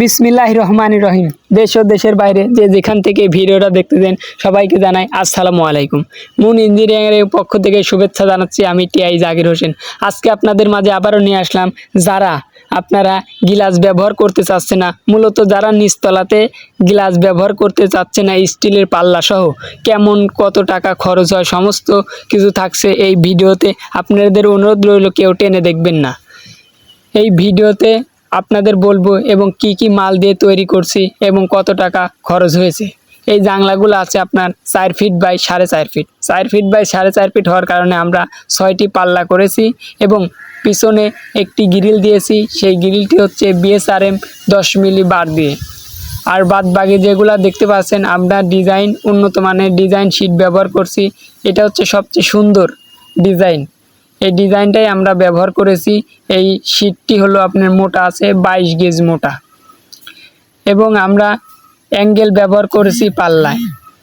বিসমিল্লাহ রহমান রহিম। দেশ ও দেশের বাইরে যে যেখান থেকে ভিডিওটা দেখতে দেন সবাইকে জানাই আসসালামু আলাইকুম। মুন ইঞ্জিনিয়ারিংয়ের পক্ষ থেকে শুভেচ্ছা জানাচ্ছি আমি টিআই জাকির হোসেন। আজকে আপনাদের মাঝে আবারও নিয়ে আসলাম যারা আপনারা গিলাস ব্যবহার করতে চাচ্ছে না, মূলত যারা নিচতলাতে গ্লাস ব্যবহার করতে চাচ্ছে না, স্টিলের পাল্লা সহ কেমন কত টাকা খরচ হয়, সমস্ত কিছু থাকছে এই ভিডিওতে। আপনাদের অনুরোধ রইল কেউ টেনে দেখবেন না। এই ভিডিওতে আপনাদের বলব এবং কি কি মাল দিয়ে তৈরি করছি এবং কত টাকা খরচ হয়েছে। এই জানলাগুলো আছে আপনার চার ফিট বাই সাড়ে চার ফিট চার ফিট বাই সাড়ে চার ফিট হওয়ার কারণে আমরা ছয়টি পাল্লা করেছি এবং পিছনে একটি গ্রিল দিয়েছি। সেই গ্রিলটি হচ্ছে বিএসআরএম দশ মিলি বার দিয়ে। আর বাদ বাকি যেগুলো দেখতে পাচ্ছেন, আমরা ডিজাইন উন্নত মানের ডিজাইন শিট ব্যবহার করছি। এটা হচ্ছে সবচেয়ে সুন্দর ডিজাইন এই ডিজাইনটাই আমরা ব্যবহার করেছি। এই শীটটি হলো আপনার মোটা আছে, বাইশ গেজ মোটা। এবং আমরা অ্যাঙ্গেল ব্যবহার করেছি পাল্লায়।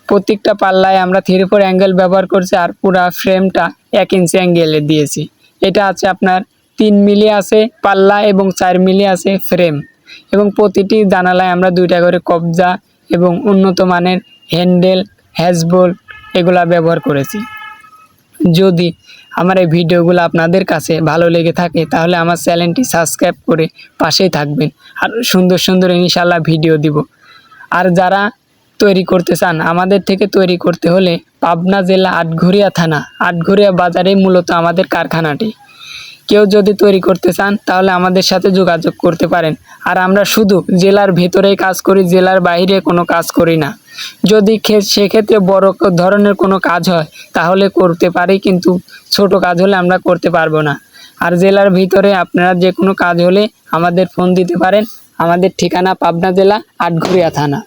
প্রত্যেকটা পাল্লায় আমরা থ্রি ফোর অ্যাঙ্গেল ব্যবহার করছি আর পুরা ফ্রেমটা এক ইঞ্চি অ্যাঙ্গেলে দিয়েছি। এটা আছে আপনার তিন মিলি আছে পাল্লা এবং চার মিলি আছে ফ্রেম। এবং প্রতিটি জানালায় আমরা দুইটা করে কবজা এবং উন্নত মানের হ্যান্ডেল হ্যাজবোল এগুলা ব্যবহার করেছি। যদি আমার এই ভিডিওগুলো আপনাদের কাছে ভালো লেগে থাকে, তাহলে আমার চ্যানেলটি সাবস্ক্রাইব করে পাশেই থাকবেন। আর সুন্দর সুন্দর ইনশাল্লাহ ভিডিও দিব। আর যারা তৈরি করতে চান, আমাদের থেকে তৈরি করতে হলে পাবনা জেলা আটঘরিয়া থানা, আটঘরিয়া বাজারে মূলত আমাদের কারখানাটি। কেউ যদি তৈরি করতে চান, তাহলে আমাদের সাথে যোগাযোগ করতে পারেন। আর আমরা শুধু জেলার ভেতরেই কাজ করি, জেলার বাইরে কোনো কাজ করি না। যদি সেক্ষেত্রে বড় ধরনের কোনো কাজ হয়, তাহলে করতে পারি, কিন্তু ছোট কাজ হলে আমরা করতে পারব না। আর জেলার ভিতরে আপনারা যে কোনো কাজ হলে আমাদের ফোন দিতে পারেন। আমাদের ঠিকানা পাবনা জেলা, আটঘরিয়া থানা।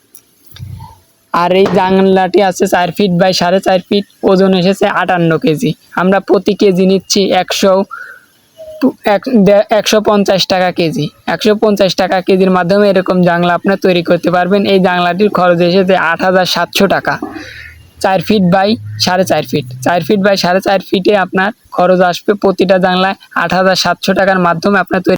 আর এই জানলাটি আছে চার ফিট বাই সাড়ে চার ফিট, ওজন এসেছে আটান্ন কেজি। আমরা প্রতি কেজি নিচ্ছি একশো এক একশো পঞ্চাশ টাকা কেজি। একশো পঞ্চাশ টাকা কেজির মাধ্যমে এরকম জানলা আপনি তৈরি করতে পারবেন। এই জানলাটির খরচ এসেছে আট হাজার সাতশো টাকা। চার ফিট বাই সাড়ে চার ফিট। চার ফিট বাই সাড়ে চার ফিটে আপনার খরচ আসবে প্রতিটা জানলায় আট হাজার সাতশো টাকার মাধ্যমে আপনার তৈরি